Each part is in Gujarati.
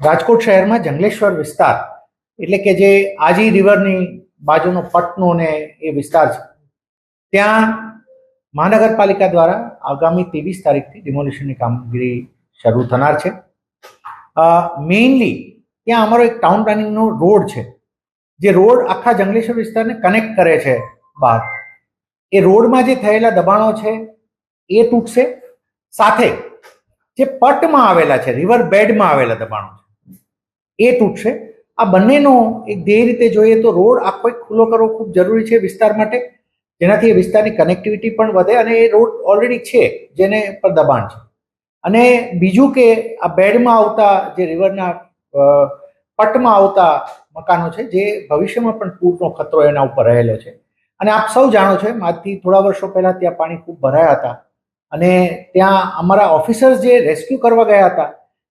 રાજકોટ શહેરમાં જંગલેશ્વર વિસ્તાર, એટલે કે જે આજી રિવરની બાજુનો પટનો ને એ વિસ્તાર છે. ત્યાં મહાનગરપાલિકા દ્વારા આગામી ત્રેવીસ તારીખથી ડિમોલિશનની કામગીરી શરૂ થનાર છે. મેઇનલી ત્યાં અમારો એક ટાઉન પ્લાનિંગનો રોડ છે. જે રોડ આખા જંગલેશ્વર વિસ્તારને કનેક્ટ કરે છે બહાર. એ રોડમાં જે થયેલા દબાણો છે, એ તૂટશે. સાથે જે પટમાં આવેલા છે રિવર બેડમાં આવેલા દબાણો છે. એ તૂટશે આ બંનેનો એક ધ્યેય રીતે જોઈએ તો રોડ આખો એક ખુલ્લો કરવો ખૂબ જરૂરી છે વિસ્તાર માટે. જેનાથી એ વિસ્તારની કનેક્ટિવિટી પણ વધે અને એ રોડ ઓલરેડી છે, જેને પર દબાણ છે. અને બીજું કે આ બેડમાં આવતા જે રિવરના પટમાં આવતા મકાનો છે, જે ભવિષ્યમાં પણ પૂરનો ખતરો એના ઉપર રહેલો છે. અને આપ સૌ જાણો છો આજથી થોડા વર્ષો પહેલાં ત્યાં પાણી ખૂબ ભરાયા હતા. અને ત્યાં અમારા ઓફિસર્સ જે રેસ્ક્યુ કરવા ગયા હતા,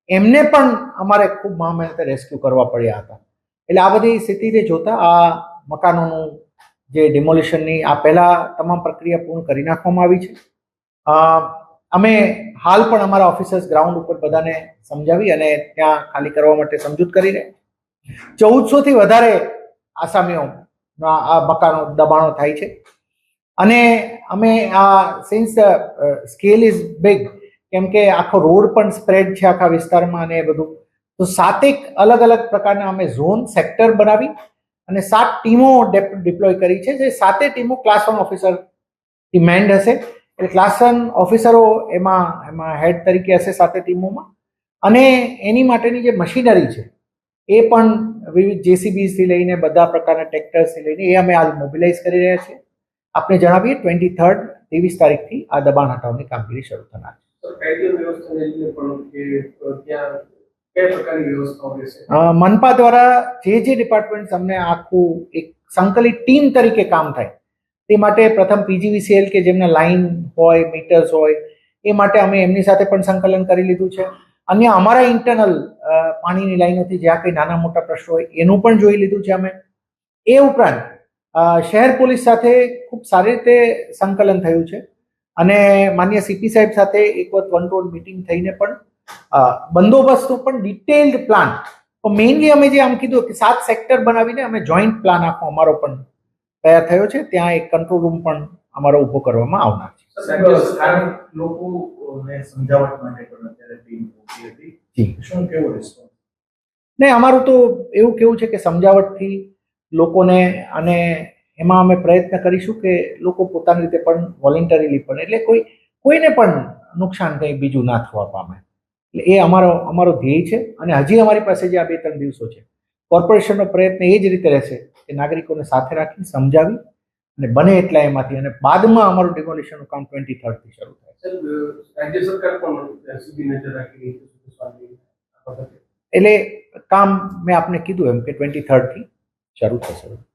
એમને પણ અમારે ખૂબ મહામહેનતે રેસ્ક્યુ કરવા પડ્યા હતા. એટલે આ બધી સ્થિતિને જોતા, આ મકાનોનું જે ડિમોલિશનની આ પહેલાં તમામ પ્રક્રિયા પૂર્ણ કરી નાખવામાં આવી છે. અમે હાલ પણ અમારા ઓફિસર્સ ગ્રાઉન્ડ ઉપર બધાને સમજાવી અને ત્યાં ખાલી કરવા માટે સમજૂત કરી રહ્યા ચૌદસોથી વધારે આસામીઓ આ મકાનો દબાણો થાય છે. અને અમે આ સિન્સ સ્કેલ ઇઝ બિગ કેમ કે આખો રોડ પણ સ્પ્રેડ છે આખા વિસ્તારમાં અને એ બધું. તો સાતેક અલગ અલગ પ્રકારના અમે ઝોન સેક્ટર બનાવી અને સાત ટીમો ડિપ્લોય કરી છે. જે સાતે ટીમો ક્લાસ વન ઓફિસર મેન્ડ હશે. એટલે ક્લાસ વન ઓફિસરો એમાં એમાં હેડ તરીકે હશે સાતે ટીમોમાં. અને એની માટેની જે મશીનરી છે, એ પણ વિવિધ જેસીબીથી લઈને બધા પ્રકારના ટ્રેક્ટર્સથી લઈને એ અમે આજ મોબિલાઇઝ કરી રહ્યા છીએ. આપને જણાવીએ ટ્વેન્ટી થર્ડ ત્રેવીસ તારીખથી આ દબાણ હટાવની કામગીરી શરૂ થનાર છે. મનપા દ્વારા જે જે ડિપાર્ટમેન્ટ અમને આખું એક સંકલિત ટીમ તરીકે કામ થાય તે માટે પ્રથમ પીજીવીસીએલ કે જેમને લાઇન હોય મીટર્સ હોય એ માટે અમે એમની સાથે પણ સંકલન કરી લીધું છે. અન્ય અમારા ઇન્ટરનલ પાણીની લાઈનોથી જ્યાં કંઈ નાના મોટા પ્રશ્નો હોય એનું પણ જોઈ લીધું છે અમે. એ ઉપરાંત શહેર પોલીસ સાથે ખૂબ સારી રીતે સંકલન થયું છે. અને માન્ય સીપી સાહેબ સાથે એક વખત વન ટુ વન મિટિંગ થઈને પણ બંદોબસ્તનો પણ ડિટેલ્ડ પ્લાન તો મેઇનલી અમે જે આમ કીધું કે સાત સેક્ટર બનાવીને અમે જોઈન્ટ પ્લાન આખો અમારો પણ તૈયાર થયો છે. ત્યાં એક કંટ્રોલ રૂમ પણ અમારો ઊભો કરવામાં આવનાર છે. ને અમારું તો એવું કેવું છે કે સમજાવટથી લોકોને અને એમાં અમે પ્રયત્ન કરીશું કે લોકો પોતાની રીતે પણ વોલેન્ટરીલી પણ એટલે કોઈ કોઈને પણ નુકસાન કંઈ બીજું ના થવા પામે. એટલે એ અમારો અમારો ધ્યેય છે અને હજી અમારી પાસે જે આ બે ત્રણ દિવસો છે. કોર્પોરેશનનો પ્રયત્ન એ જ રીતે રહેશે કે નાગરિકોને સાથે રાખી સમજાવી અને બને એટલા એમાંથી અને બાદમાં અમારું ડિમોલિશનનું કામ ટ્વેન્ટી થર્ડથી શરૂ થાય. રાજ્ય સરકાર પણ સીધી નજર રાખી રહી છે સ્વામી આ બાબતે એટલે કામ મેં આપને કીધું એમ કે ટ્વેન્ટી થર્ડથી શરૂ થશે.